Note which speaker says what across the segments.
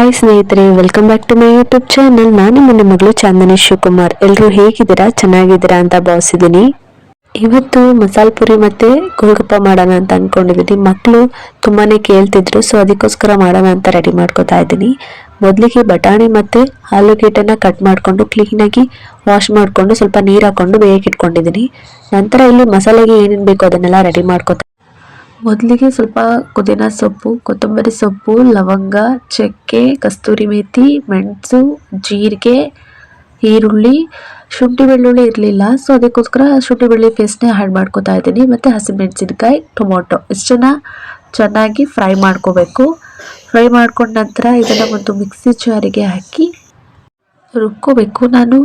Speaker 1: Hi ಸ್ನೇಹಿತರೆ welcome back to my YouTube channel ನಾನು ನಿಮ್ಮ ಮಗಳು ಚಾಂದನಿ ಶಿವಕುಮಾರ್. ಎಲ್ಲರೂ ಹೇಗಿದ್ದೀರಾ? ಚೆನ್ನಾಗಿದ್ದೀರಾ ಅಂತ ಭಾವಿಸಿದ್ದೀನಿ. ಇವತ್ತು ಮಸಾಲೆ ಪುರಿ ಮತ್ತೆ ಗೋಲ್ಗಪ್ಪ ಮಾಡೋಣ ಅಂತ ಅಂದ್ಕೊಂಡಿದ್ದೀನಿ ಮಕ್ಕಳು ತುಂಬಾನೇ ಕೇಳ್ತಿದ್ರು ಸೊ ಅದಕ್ಕೋಸ್ಕರ ಮಾಡೋಣ ಅಂತ ರೆಡಿ ಮಾಡ್ಕೋತಾ ಇದ್ದೀನಿ. ಮೊದಲಿಗೆ ಬಟಾಣಿ ಮತ್ತೆ ಆಲೂಗೆಡ್ಡೆನ ಕಟ್ ಮಾಡಿಕೊಂಡು ಕ್ಲೀನಾಗಿ ವಾಶ್ ಮಾಡಿಕೊಂಡು ಸ್ವಲ್ಪ ನೀರು ಹಾಕೊಂಡು ಬೇಯಕ್ಕೆ ಇಟ್ಕೊಂಡಿದ್ದೀನಿ. ನಂತರ ಇಲ್ಲಿ ಮಸಾಲೆಗೆ ಏನೇನು ಬೇಕೋ ಅದನ್ನೆಲ್ಲ ರೆಡಿ ಮಾಡ್ಕೊತಾ ಮೊದಲಿಗೆ ಸ್ವಲ್ಪ ಪುದೀನ ಸೊಪ್ಪು, ಕೊತ್ತಂಬರಿ ಸೊಪ್ಪು, ಲವಂಗ, ಚಕ್ಕೆ, ಕಸ್ತೂರಿ ಮೇಥಿ, ಮೆಣಸು, ಜೀರಿಗೆ, ಈರುಳ್ಳಿ, ಶುಂಠಿ ಬೆಳ್ಳುಳ್ಳಿ ಇರಲಿಲ್ಲ. ಸೊ ಅದಕ್ಕೋಸ್ಕರ ಶುಂಠಿ ಬೆಳ್ಳುಳ್ಳಿ ಪೇಸ್ಟ್ನೇ ಆ್ಯಡ್ ಮಾಡ್ಕೊತಾ ಇದ್ದೀನಿ. ಮತ್ತು ಹಸಿಮೆಣಸಿನ್ಕಾಯಿ, ಟೊಮೊಟೊ ಇಷ್ಟನ್ನು ಚೆನ್ನಾಗಿ ಫ್ರೈ ಮಾಡ್ಕೋಬೇಕು. ಫ್ರೈ ಮಾಡ್ಕೊಂಡ ನಂತರ ಇದನ್ನು ಒಂದು ಮಿಕ್ಸಿ ಜಾರಿಗೆ ಹಾಕಿ ರುಬ್ಕೋಬೇಕು. ನಾನು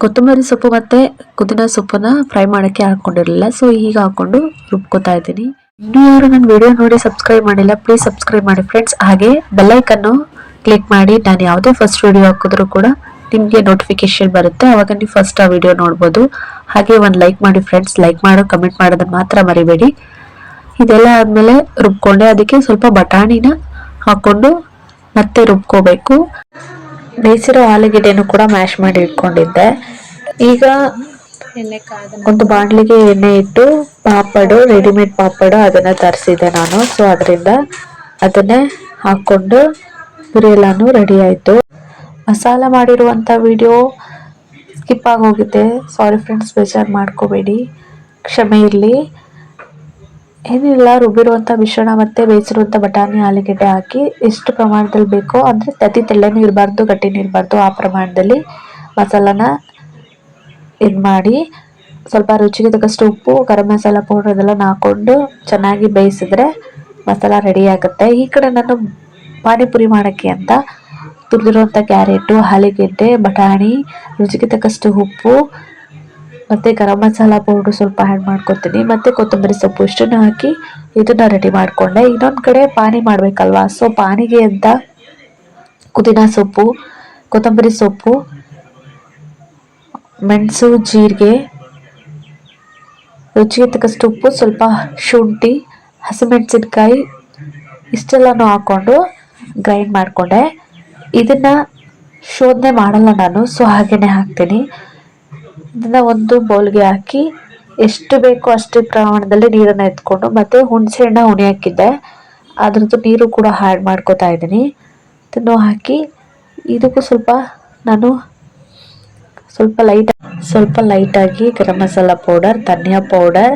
Speaker 1: ಕೊತ್ತಂಬರಿ ಸೊಪ್ಪು ಮತ್ತು ಪುದೀನ ಸೊಪ್ಪನ್ನ ಫ್ರೈ ಮಾಡೋಕ್ಕೆ ಹಾಕ್ಕೊಂಡಿರಲಿಲ್ಲ ಸೊ ಈಗ ಹಾಕ್ಕೊಂಡು ರುಬ್ಕೋತಾ ಇದ್ದೀನಿ. ಇನ್ನೂ ಯಾರು ನನ್ನ ವಿಡಿಯೋ ನೋಡಿ ಸಬ್ಸ್ಕ್ರೈಬ್ ಮಾಡಿಲ್ಲ ಪ್ಲೀಸ್ ಸಬ್ಸ್ಕ್ರೈಬ್ ಮಾಡಿ ಫ್ರೆಂಡ್ಸ್ ಹಾಗೆ ಬೆಲ್ಲೈಕನ್ನು ಕ್ಲಿಕ್ ಮಾಡಿ ನಾನು ಯಾವುದೇ ಫಸ್ಟ್ ವಿಡಿಯೋ ಹಾಕಿದ್ರು ಕೂಡ ನಿಮಗೆ ನೋಟಿಫಿಕೇಶನ್ ಬರುತ್ತೆ. ಅವಾಗ ನೀವು ಫಸ್ಟ್ ಆ ವಿಡಿಯೋ ನೋಡ್ಬೋದು. ಹಾಗೆ ಒಂದು ಲೈಕ್ ಮಾಡಿ ಫ್ರೆಂಡ್ಸ್ ಲೈಕ್ ಮಾಡೋ ಕಮೆಂಟ್ ಮಾಡೋದನ್ನು ಮಾತ್ರ ಮರಿಬೇಡಿ. ಇದೆಲ್ಲ ಆದಮೇಲೆ ರುಬ್ಕೊಂಡೆ ಅದಕ್ಕೆ ಸ್ವಲ್ಪ ಬಟಾಣಿನ ಹಾಕ್ಕೊಂಡು ಮತ್ತೆ ರುಬ್ಕೋಬೇಕು. ಬೇಯಿಸಿರೋ ಆಲೂಗೆಡ್ಡೆನೂ ಕೂಡ ಮ್ಯಾಶ್ ಮಾಡಿ ಇಟ್ಕೊಂಡಿದ್ದೆ. ಈಗ ಒಂದು ಬಾಣಲಿಗೆ ಎಣ್ಣೆ ಇಟ್ಟು ಪಾಪಡು ರೆಡಿಮೇಡ್ ಪಾಪಡು ಅದನ್ನ ತರಿಸಿದೆ ನಾನು. ಸೊ ಅದರಿಂದ ಅದನ್ನೇ ಹಾಕ್ಕೊಂಡು ಪುರಿ ರೆಡಿ ಆಯಿತು. ಮಸಾಲ ಮಾಡಿರುವಂಥ ವಿಡಿಯೋ ಸ್ಕಿಪ್ ಆಗಿ ಹೋಗಿದೆ ಸಾರಿ ಫ್ರೆಂಡ್ಸ್ ಬೇಜಾರು ಮಾಡ್ಕೋಬೇಡಿ. ಕ್ಷಮೆ ಇರಲಿ. ಏನಿಲ್ಲ, ರುಬ್ಬಿರುವಂಥ ಮಿಶ್ರಣ ಮತ್ತು ಬೇಯಿಸಿರುವಂಥ ಬಟಾಣಿ, ಆಲೂಗೆಡ್ಡೆ ಹಾಕಿ ಎಷ್ಟು ಪ್ರಮಾಣದಲ್ಲಿ ಬೇಕೋ ಅಂದರೆ ತತಿ ತೆಳ್ಳನೂ ಇರಬಾರ್ದು, ಗಟ್ಟಿನೂ ಇರಬಾರ್ದು, ಆ ಪ್ರಮಾಣದಲ್ಲಿ ಮಸಾಲಾನ ಇದು ಮಾಡಿ ಸ್ವಲ್ಪ ರುಚಿಗೆ ತಕ್ಕಷ್ಟು ಉಪ್ಪು, ಗರಂ ಮಸಾಲ ಪೌಡರ್ ಅದೆಲ್ಲ ಹಾಕೊಂಡು ಚೆನ್ನಾಗಿ ಬೇಯಿಸಿದ್ರೆ ಮಸಾಲ ರೆಡಿ ಆಗುತ್ತೆ. ಈ ಕಡೆ ನಾನು ಪಾನಿಪುರಿ ಮಾಡೋಕ್ಕೆ ಅಂತ ತುರಿದಿರುವಂಥ ಕ್ಯಾರೆಟು ಆಲೂಗೆಡ್ಡೆ ಬಟಾಣಿ, ರುಚಿಗೆ ತಕ್ಕಷ್ಟು ಉಪ್ಪು ಮತ್ತು ಗರಂ ಮಸಾಲ ಪೌಡ್ರು ಸ್ವಲ್ಪ ಆ್ಯಡ್ ಮಾಡ್ಕೊತೀನಿ. ಮತ್ತು ಕೊತ್ತಂಬರಿ ಸೊಪ್ಪು ಇಷ್ಟನ್ನು ಹಾಕಿ ಇದನ್ನು ರೆಡಿ ಮಾಡಿಕೊಂಡೆ. ಇನ್ನೊಂದು ಕಡೆ ಪಾನಿ ಮಾಡಬೇಕಲ್ವಾ? ಸೊ ಪಾನಿಗೆ ಅಂತ ಪುದೀನ ಸೊಪ್ಪು, ಕೊತ್ತಂಬರಿ ಸೊಪ್ಪು, ಮೆಣಸು, ಜೀರಿಗೆ ರುಚಿಗೆ ತಕ್ಕಷ್ಟು ಉಪ್ಪು, ಸ್ವಲ್ಪ ಶುಂಠಿ, ಹಸಿಮೆಣಸಿನ್ಕಾಯಿ ಇಷ್ಟೆಲ್ಲನೂ ಹಾಕ್ಕೊಂಡು ಗ್ರೈಂಡ್ ಮಾಡಿಕೊಂಡೆ. ಇದನ್ನು ಶೋಧನೆ ಮಾಡಲ್ಲ ನಾನು ಸೊ ಹಾಗೆಯೇ ಹಾಕ್ತೀನಿ. ಇದನ್ನು ಒಂದು ಬೌಲ್ಗೆ ಹಾಕಿ ಎಷ್ಟು ಬೇಕೋ ಅಷ್ಟು ಪ್ರಮಾಣದಲ್ಲಿ ನೀರನ್ನು ಎತ್ಕೊಂಡು ಮತ್ತು ಹುಣಸೆ ಹಣ್ಣು ಹುಣಿ ಹಾಕಿದ್ದೆ. ಅದ್ರದ್ದು ನೀರು ಕೂಡ ಹಾಡ್ ಮಾಡ್ಕೋತಾ ಇದ್ದೀನಿ. ಇದನ್ನು ಹಾಕಿ, ಇದಕ್ಕೂ ಸ್ವಲ್ಪ ನಾನು ಸ್ವಲ್ಪ ಲೈಟ್ ಸ್ವಲ್ಪ ಲೈಟಾಗಿ ಗರಂ ಮಸಾಲ ಪೌಡರ್ ಧನಿಯಾ ಪೌಡರ್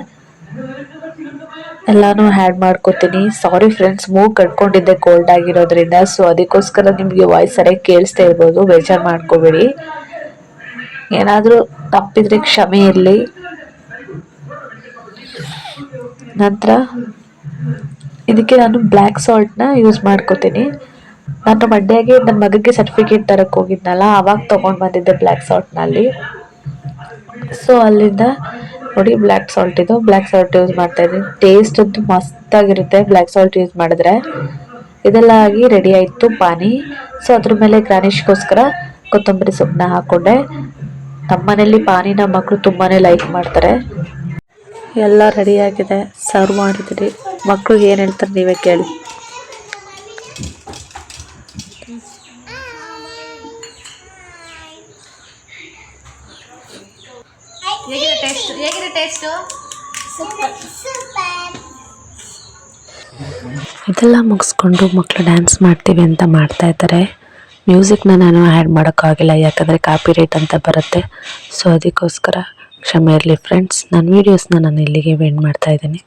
Speaker 1: ಎಲ್ಲಾನು ಆ್ಯಡ್ ಮಾಡ್ಕೋತೀನಿ. ಸಾರಿ ಫ್ರೆಂಡ್ಸ್ ಮೂಗ್ ಕಟ್ಕೊಂಡಿದ್ದೆ ಕೋಲ್ಡ್ ಆಗಿರೋದ್ರಿಂದ ಸೊ ಅದಕ್ಕೋಸ್ಕರ ನಿಮಗೆ ವಾಯ್ಸ್ ಸರಿಯಾಗಿ ಕೇಳಿಸ್ತಾ ಇರ್ಬೋದು, ಬೇಜಾರು ಮಾಡ್ಕೋಬೇಡಿ. ಏನಾದರೂ ತಪ್ಪಿದ್ರೆ ಕ್ಷಮೆ ಇರಲಿ. ನಂತರ, ಇದಕ್ಕೆ ನಾನು ಬ್ಲ್ಯಾಕ್ ಸಾಲ್ಟ್ನ ಯೂಸ್ ಮಾಡ್ಕೋತೀನಿ. ನಾನು ಮಂಡ್ಯಾಗೆ ನನ್ನ ಮಗನಿಗೆ ಸರ್ಟಿಫಿಕೇಟ್ ತರಕ್ಕೆ ಹೋಗಿದ್ನಲ್ಲ, ಅವಾಗ ತೊಗೊಂಡು ಬಂದಿದ್ದೆ ಬ್ಲ್ಯಾಕ್ ಸಾಲ್ಟ್ನಲ್ಲಿ ಸೊ ಅಲ್ಲಿಂದ ನೋಡಿ ಬ್ಲ್ಯಾಕ್ ಸಾಲ್ಟ್ ಇದು. ಬ್ಲ್ಯಾಕ್ ಸಾಲ್ಟ್ ಯೂಸ್ ಮಾಡ್ತಾ ಇದ್ದೀನಿ. ಟೇಸ್ಟ್ ಅಂತೂ ಮಸ್ತಾಗಿರುತ್ತೆ ಬ್ಲ್ಯಾಕ್ ಸಾಲ್ಟ್ ಯೂಸ್ ಮಾಡಿದ್ರೆ. ಇದೆಲ್ಲ ಆಗಿ ರೆಡಿ ಆಯಿತು ಪಾನಿ. ಸೊ ಅದ್ರ ಮೇಲೆ ಗ್ರಾನಿಷ್ಗೋಸ್ಕರ ಕೊತ್ತಂಬರಿ ಸೊಪ್ಪನ್ನ ಹಾಕ್ಕೊಂಡೆ ನಮ್ಮನೇಲಿ ಪಾನಿನ ಮಕ್ಕಳು ತುಂಬಾ ಲೈಕ್ ಮಾಡ್ತಾರೆ. ಎಲ್ಲ ರೆಡಿಯಾಗಿದೆ ಸರ್ವ್ ಮಾಡಿದ್ರಿ ಮಕ್ಕಳು ಏನು ಹೇಳ್ತಾರೆ ನೀವೇ ಕೇಳಿ
Speaker 2: ಹೇಗಿದೆ ಟೇಸ್ಟ್? ಹೇಗಿದೆ ಟೇಸ್ಟು?
Speaker 1: ಇದೆಲ್ಲ ಮುಗಿಸ್ಕೊಂಡು ಮಕ್ಕಳು ಡ್ಯಾನ್ಸ್ ಮಾಡ್ತೀವಿ ಅಂತ ಮಾಡ್ತಾ ಇದ್ದಾರೆ. ಮ್ಯೂಸಿಕ್ನ ನಾನು ಆ್ಯಡ್ ಮಾಡೋಕ್ಕಾಗಿಲ್ಲ ಯಾಕಂದರೆ ಕಾಪಿ ರೇಟ್ ಅಂತ ಬರುತ್ತೆ. ಸೊ ಅದಕ್ಕೋಸ್ಕರ ಕ್ಷಮೆ ಇರಲಿ ಫ್ರೆಂಡ್ಸ್ ನನ್ನ ವೀಡಿಯೋಸ್ನ ನಾನು ಇಲ್ಲಿಗೆ ವೆಂಡ್ ಮಾಡ್ತಾ ಇದ್ದೀನಿ.